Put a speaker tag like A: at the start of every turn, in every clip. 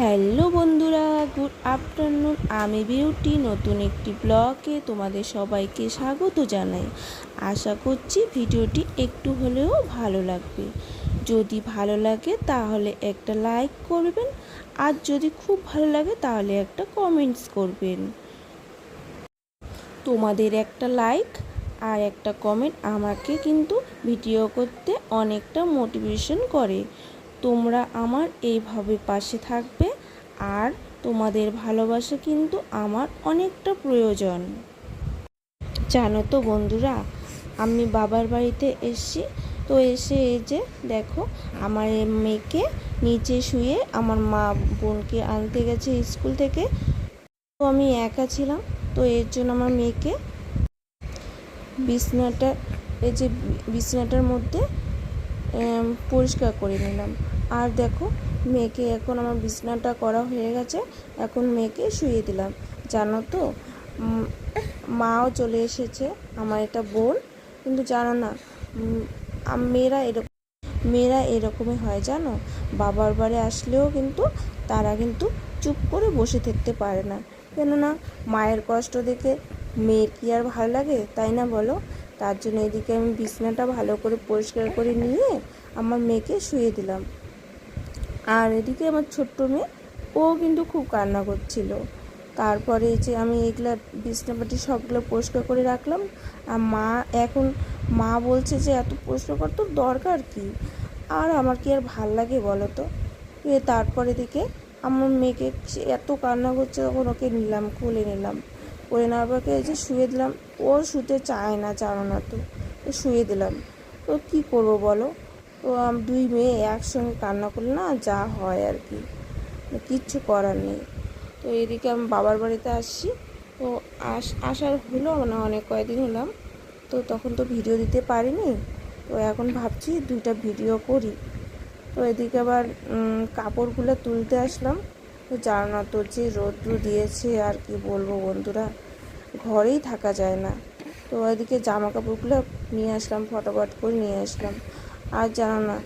A: Hello বন্ধুরা, good afternoon. আমি beauty, নতুন একটি ব্লগে তোমাদের সবাইকে স্বাগত জানাই। আশা করছি ভিডিওটি একটু হলেও ভালো লাগবে। যদি ভালো লাগে তাহলে একটা লাইক করবেন, আর যদি খুব ভালো লাগে তাহলে একটা কমেন্টস করবেন। তোমাদের একটা লাইক আর একটা কমেন্ট আমাকে কিন্তু ভিডিও করতে অনেকটা মোটিভেশন করে। তোমরা আমার এইভাবে পাশে থাকবে আর তোমাদের ভালোবাসা কিন্তু আমার অনেকটা প্রয়োজন। জানো তো বন্ধুরা, আমি বাবার বাড়িতে এসছি, তো এসে এই যে দেখো, আমার মেয়েকে নিচে শুয়ে আমার মা বোনকে আনতে গেছে স্কুল থেকে। তো আমি একা ছিলাম, তো এর জন্য আমার মেয়েকে বিছনাটা, এই যে বিছনাটার মধ্যে পরিষ্কার করে নিলাম। আর দেখো, মেয়েকে এখন আমার বিছনাটা করা হয়ে গেছে। এখন মেয়েকে শুয়ে দিলাম। জানো তো মাও চলে এসেছে, আমার এটা বোন। কিন্তু জানো না মেয়েরা এরকম মেয়েরা এরকমই হয় জানো? বাবার বাড়ি আসলেও কিন্তু তারা কিন্তু চুপ করে বসে থাকতে পারে না। কেননা, মায়ের কষ্ট দেখে মেয়ের কি আর ভালো লাগে? তাই না বলো? তার জন্য এদিকে আমি বিছনাটা ভালো করে পরিষ্কার করে নিয়ে আমার মেয়েকে শুয়ে দিলাম। আর এদিকে আমার ছোট্ট মেয়ে, ও কিন্তু খুব কান্না করছিল। তারপরে যে আমি এগুলা বিছনাপাটি সবগুলো পরিষ্কার করে রাখলাম। আর মা এখন, মা বলছে যে এত পরিষ্কার কর তোর দরকার কি? আর আমার কি আর ভালো লাগে বলো তো তারপরে দিকে আমার মেয়েকে এত কান্না করছে, তখন ওকে নিলাম, খুলে নিলাম। করে নেওয়ার পর এই যে শুয়ে দিলাম ও শুতে চায় না জানো না তো শুয়ে দিলাম। তো কী করব বলো? তো দুই মেয়ে একসঙ্গে কান্না করলে না যা হয় আর কি কিচ্ছু করার নেই। তো এদিকে আমি বাবার বাড়িতে আসছি, তো আস, আসার হলো না অনেক কয়েকদিন হলাম, তো তখন তো ভিডিও দিতে পারিনি, তো এখন ভাবছি দুইটা ভিডিও করি। তো এদিকে আবার কাপড়গুলো তুলতে আসলাম জানো না তো যে রৌদ্র দিয়েছে আর কি বলব বন্ধুরা, ঘরেই থাকা যায় না। তো ওইদিকে জামা কাপড়গুলো নিয়ে আসলাম, ফটোফট করে নিয়ে আসলাম। আর জানো না,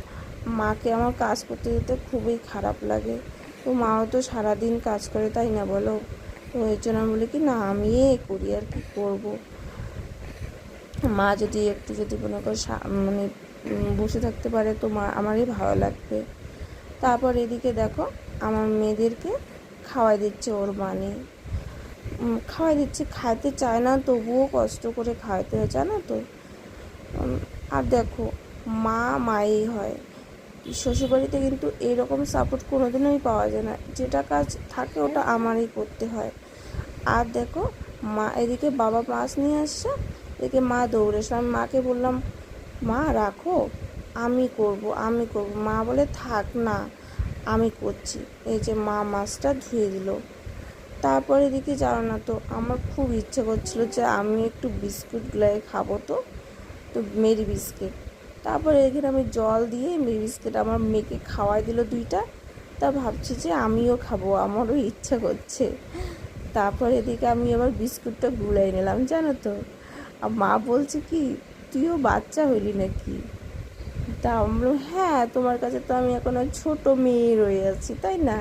A: মাকে আমার কাজ করতে যেতে খুবই খারাপ লাগে। তো মাও তো সারাদিন কাজ করে, তাই না বলো? তো এর জন্য আমি বলি কি, না আমি করি আর কি করব। মা যদি একটু যদি মনে করো মানে বসে থাকতে পারে, তো মা আমারই ভালো লাগবে। তারপর এদিকে দেখো আমার মেয়েদেরকে খাওয়াই দিচ্ছে ওর মানে খাওয়াই দিচ্ছে, খাইতে চায় না, তবুও কষ্ট করে খাওয়াতে হয়, জানো তো? আর দেখো, মা মাই হয়। শ্বশুরবাড়িতে কিন্তু এরকম সাপোর্ট কোনোদিনই পাওয়া যায় না। যেটা কাজ থাকে ওটা আমারই করতে হয়। আর দেখো, মা, এদিকে বাবা মাছ নিয়ে আসছে, এদিকে মা দৌড়ে আমি মাকে বললাম, মা, রাখো, আমি করব আমি করব। মা বলে, থাক না। আমি করছি। এই যে মা মাছটা ধুয়ে দিল। তারপরে এদিকে জানো না তো, আমার খুব ইচ্ছে করছিল যে আমি একটু বিস্কুটগুলাই খাব তো তো মেরি বিস্কিট। তারপরে এখানে আমি জল দিয়ে মেরি বিস্কিট আমার মেয়েকে খাওয়াই দিল দুইটা। তা ভাবছি যে আমিও খাব, আমারও ইচ্ছা করছে। তারপরে এদিকে আমি আবার বিস্কুটটা গুলাই নিলাম, জানো তো। আর মা বলছে কি, তুইও বাচ্চা হইলি নাকি? তা আমি হ্যাঁ তোমার কাছে তো আমি এখন ছোট মেয়ে রয়ে আছি, তাই না?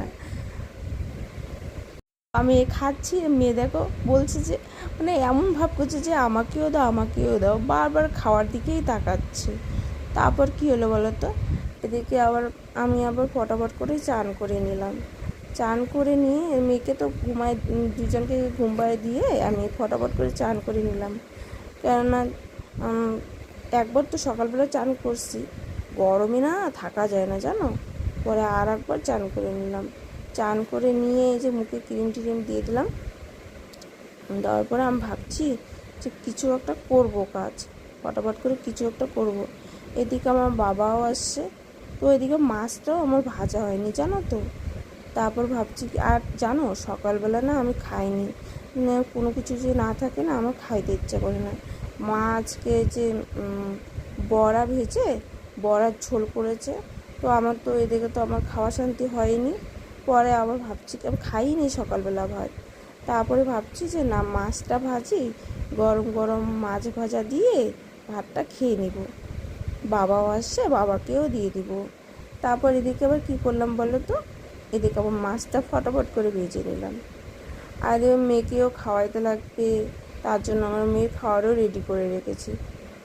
A: আমি খাচ্ছি মেয়ে দেখো, বলছে যে মানে এমন ভাব করছে যে, আমাকেও দাও আমাকেও দাও, বারবার খাওয়ার দিকেই তাকাচ্ছে। তারপর কি হলো বলো তো? এদিকে আবার আমি আবার ফটাফট করে চান করে নিলাম। চান করে নিয়ে মেয়েকে তো ঘুমায় দুজনকে ঘুমায় দিয়ে আমি ফটাফট করে চান করে নিলাম। কেননা একবার তো সকালবেলা চান করছি। গরমে না, থাকা যায় না, জানো? পরে আর একবার চান করে নিলাম। চান করে নিয়ে এই যে মুখে ক্রিম টিরিম দিয়ে দিলাম। দেওয়ার পরে আমি ভাবছি যে কিছু একটা করব কাজ। ফটাফট করে কিছু একটা করব। এদিকে আমার বাবাও আসছে। তো এদিকে মাছটাও আমার ভাজা হয়নি, জানো তো? তারপর ভাবছি আর জানো, সকালবেলা না আমি খাইনি। মানে কোনো কিছু যে না থাকে না, আমার খাইতে ইচ্ছে করে না। মা আজকে যে বড়া ভেজে বড়ার ঝোল করেছে। তো আমার তো এদিকে তো আমার খাওয়া শান্তি হয়নি। পরে আবার ভাবছি আমি খাইনি সকালবেলা ভাত। তারপরে ভাবছি যে না, মাছটা ভাজি, গরম গরম মাছ ভাজা দিয়ে ভাতটা খেয়ে নিব। বাবাও আসছে, বাবাকেও দিয়ে দিব। তারপর এদিকে আবার কী করলাম বলো তো? এদিকে আবার মাছটা ফটাফট করে ভেজে নিলাম। আর মেয়েকেও খাওয়াইতে লাগবে, তার জন্য আমার মেয়ে খাওয়ারও রেডি করে রেখেছি।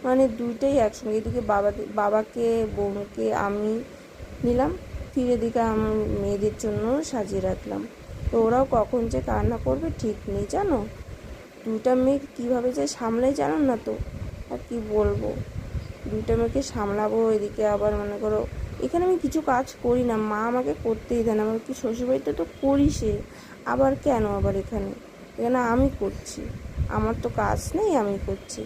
A: মানে দুইটাই একসঙ্গে। এদিকে বাবা বাবাকে বোনকে আমি নিলাম, ফিরে এদিকে আমার মেয়েদের জন্য সাজিয়ে রাখলাম। তো ওরাও কখন যে কান্না করবে ঠিক নেই, জানো? দুটা মেয়ে কীভাবে যে সামলাই জানো না তো? আর কি বলব? দুইটা মেয়েকে সামলাবো, এদিকে আবার মনে করো, এখানে আমি কিছু কাজ করি না, মা আমাকে করতেই দেয় না। আমার কি শ্বশুরবাড়িতে তো করি সে, আবার কেন আবার এখানে? এখানে আমি করছি, আমার তো কাজ নেই, আমি করছি।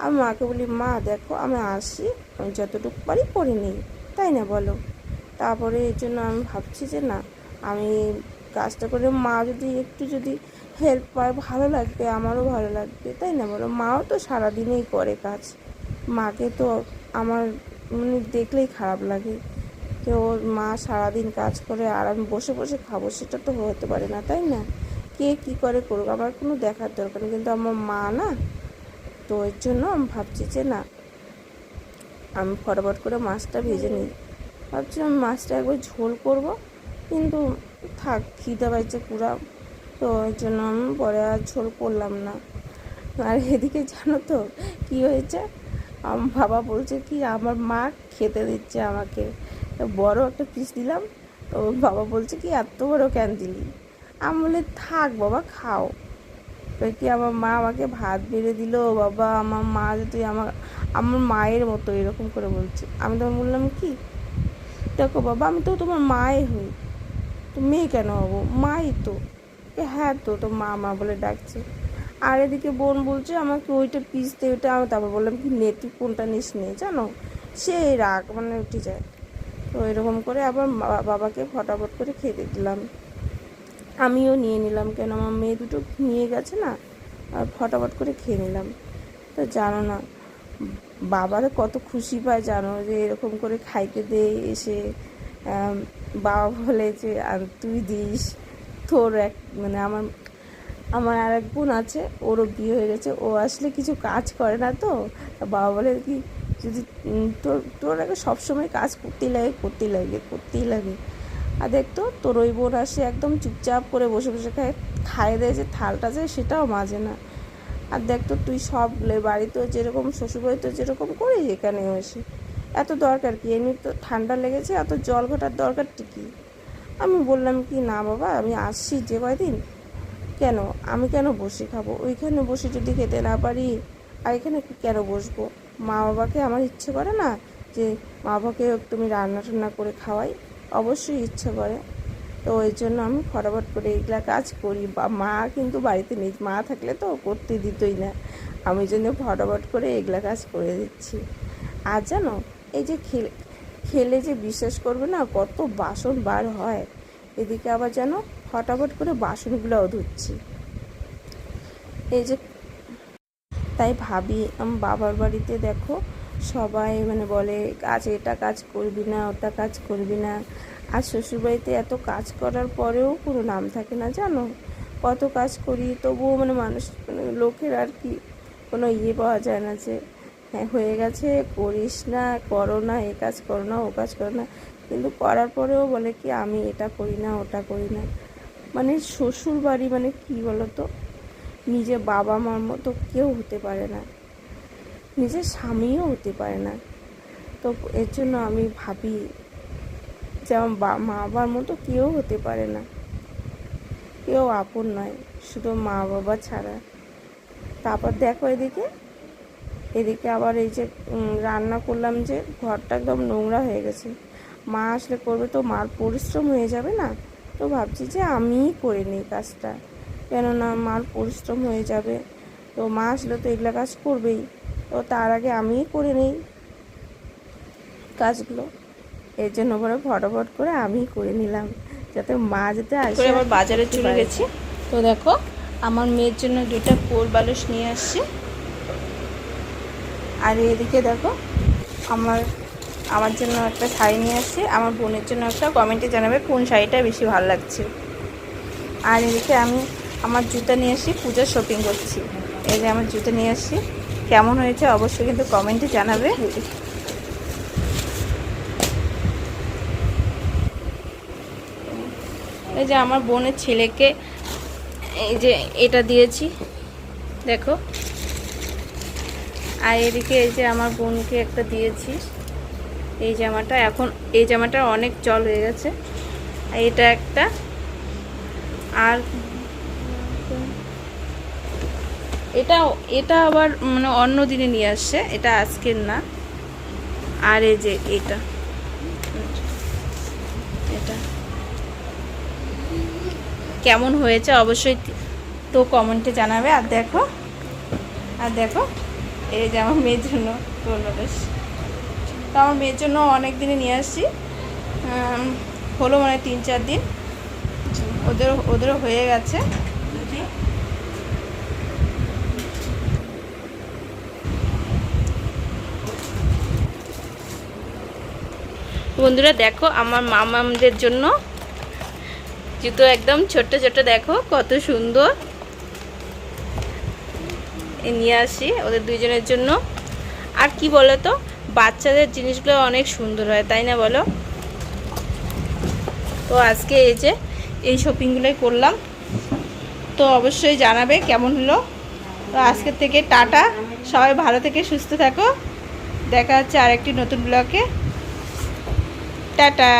A: আমি মাকে বলি, মা, দেখো, আমি আসি। আমি যতটুকু পারি করে নিই। তাই না বলো? তারপরে এর জন্য আমি ভাবছি যে, না, আমি কাজটা করে মা যদি একটু যদি হেল্প পায়, ভালো লাগবে, আমারও ভালো লাগবে। তাই না বলো? মাও তো সারাদিনেই করে কাজ। মাকে তো আমার মানে দেখলেই খারাপ লাগে। যে ওর মা সারাদিন কাজ করে আর আমি বসে বসে খাব, সেটা তো হতে পারে না, তাই না? কে কী করে করুক? আমার কোনো দেখার দরকার নেই। কিন্তু আমার মা না তো এর জন্য আমি ভাবছি যে না, আমি ফটাফট করে মাছটা ভেজে নিই। ভাবছি আমি মাছটা একবার ঝোল করব, কিন্তু থাক, খিদে পাইছে পুরা, তো এর জন্য আমি পরে আর ঝোল করলাম না। আর এদিকে জানো তো, কি হয়েছে? আমার বাবা বলছে কি, আমার মা খেতে দিচ্ছে আমাকে। বড় একটা পিস দিলাম, তো বাবা বলছে কি, এত বড় কেন দিলি? আমি বলে, থাক বাবা, খাও। তো কি আমার মা আমাকে ভাত বেড়ে দিল। বাবা, আমার মা যে তুই আমার আমার মায়ের মতো এরকম করে বলছে। আমি তখন বললাম, কি? দেখো বাবা, আমি তো তোমার মায়ে হই। তো মেয়ে কেন হব? মাই তো। এ হ্যাঁ তো তো মা মা বলে ডাকছে। আর এদিকে বোন বলছে, আমাকে ওইটা পিস দে ওইটা আমি তারপর বললাম, কি নে তুই কোনটা নিস নে, জানো? সে রাগ মানে উঠে যায় তো এরকম করে আবার বাবাকে ফটাফট করে খেতে দিলাম। আমিও নিয়ে নিলাম কেন? আমার মেয়ে দুটো নিয়ে গেছে না, আর ফটাফট করে খেয়ে নিলাম। তো জানো না বাবারা কত খুশি পায় জানো যে এরকম করে খাইতে দে এসে বাবা বলে যে আর তুই দিস। তোর এক মানে আমার আমার আর এক বোন আছে, ওরও বিয়ে হয়ে গেছে, ও আসলে কিছু কাজ করে না তো। তা বাবা বলে কি, যদি তোর তোর আগে সবসময় কাজ করতেই লাগে করতেই লাগে করতেই লাগে। আর দেখতো তোর ওই বোন আসে একদম চুপচাপ করে বসে বসে খায় খায় দেয় যে থালটা যে সেটাও মাজে না। আর দেখতো তুই সব বাড়িতেও যেরকম, শ্বশুরবাড়িতেও যেরকম করিস, এখানেও এসে। এত দরকার কি? এমনি তো ঠান্ডা লেগেছে, এত জল ঘটার দরকারটা কি? আমি বললাম কি, না বাবা, আমি আসছি যে কয়দিন? কেন? আমি কেন বসে খাব? ওইখানে বসে যদি খেতে না পারি, আর এখানে কেন বসবো? মা বাবাকে আমার ইচ্ছে করে না যে, মা বাবাকে তুমি রান্না টান্না করে খাওয়াই। অবশ্যই ইচ্ছে করে। তো ওই জন্য আমি ফটাফট করে এগুলা কাজ করি। বা মা কিন্তু বাড়িতে নেই মা থাকলে তো করতে দিতই না। আমি জন্য ফটাফট করে এগুলা কাজ করে দিচ্ছি। আর জানো, এই যে খেলে খেলে যে বিশ্বাস করবে না, কত বাসন বার হয়। এদিকে আবার যেন ফটাফট করে বাসনগুলোও ধুচ্ছি। এই যে, তাই ভাবি, আমার বাবার বাড়িতে দেখো সবাই মানে বলে, কাজ, এটা কাজ করবি না, ওটা কাজ করবি না। আর শ্বশুরবাড়িতে এত কাজ করার পরেও কোনো নাম থাকে না, জানো? কত কাজ করি, তবুও মানে মানুষ মানে লোকের আর কি কোনো ইয়ে পাওয়া যায় না যে হ্যাঁ হয়ে গেছে, করিস না, করো না, এ কাজ করো না, ও কাজ করো না। কিন্তু করার পরেও বলে কি, আমি এটা করি না, ওটা করি না। মানে শ্বশুর বাড়ি মানে কি বলো তো নিজের বাবা মার মতো কেউ হতে পারে না। নিজের স্বামীও হতে পারে না। তো এর জন্য আমি ভাবি যে আমার মা বাবার মতো কেউ হতে পারে না। কেউ আপন নয়, শুধু মা বাবা ছাড়া। তারপর দেখো এদিকে এদিকে আবার এই যে রান্না করলাম যে ঘরটা একদম নোংরা হয়ে গেছে। মা আসলে করবে তো, মার পরিশ্রম হয়ে যাবে না? তো ভাবছি যে আমিই করে নিই কাজটা। কেননা মার পরিশ্রম হয়ে যাবে। তো মা আসলে তো এগুলো কাজ করবেই। তো তার আগে আমিই করে নিই কাজগুলো। এর জন্য পরে ফটাফট করে আমিই করে নিলাম যাতে মা যাতে আসে
B: আবার বাজারে চলে গেছি। তো দেখো আমার মেয়ের জন্য দুইটা কোল বালিশ নিয়ে আসছি।
A: আর এদিকে দেখো আমার আমার জন্য একটা শাড়ি নিয়ে আসছি। আমার বোনের জন্য একটা কমেন্টে জানাবে কোন শাড়িটা বেশি ভালো লাগছে। আর এদিকে আমি আমার জুতা নিয়ে আসি পূজার শপিং করছি। এই যে আমার জুতো নিয়ে আসছি। কেমন হয়েছে অবশ্যই কিন্তু কমেন্টে জানাবে।
B: এই যে আমার বোনের ছেলেকে এই যে এটা দিয়েছি, দেখো। আর এদিকে এই যে আমার বোনকে একটা দিয়েছি, এই জামাটা। এখন এই জামাটা অনেক চল হয়ে গেছে। এটা একটা। আর এটা এটা আবার মানে অন্য দিনে নিয়ে আসছে, এটা আজকের না। আর এই যে এটা। এটা। কেমন হয়েছে অবশ্যই তো কমেন্টে জানাবে। আর দেখো আর দেখো, এই যে আমার মেয়ের জন্য বলল বেশ। তো আমার মেয়ের জন্য অনেক দিনে নিয়ে আসছি। হলো মানে তিন চার দিন। ওদের ওদেরও হয়ে গেছে। বন্ধুরা দেখো আমার মামামদের জন্য জুতো একদম ছোট্ট ছোট্ট, দেখো কত সুন্দর। নিয়ে আসি ওদের দুইজনের জন্য। আর কি বলো তো বাচ্চাদের জিনিসগুলো অনেক সুন্দর হয়, তাই না বলো? তো আজকে এই যে এই শপিংগুলোই করলাম। তো অবশ্যই জানাবে কেমন হলো। তো আজকের থেকে টাটা। সবাই ভালো থেকে সুস্থ থাকো। দেখা হচ্ছে আরেকটি নতুন ব্লগে টাটা।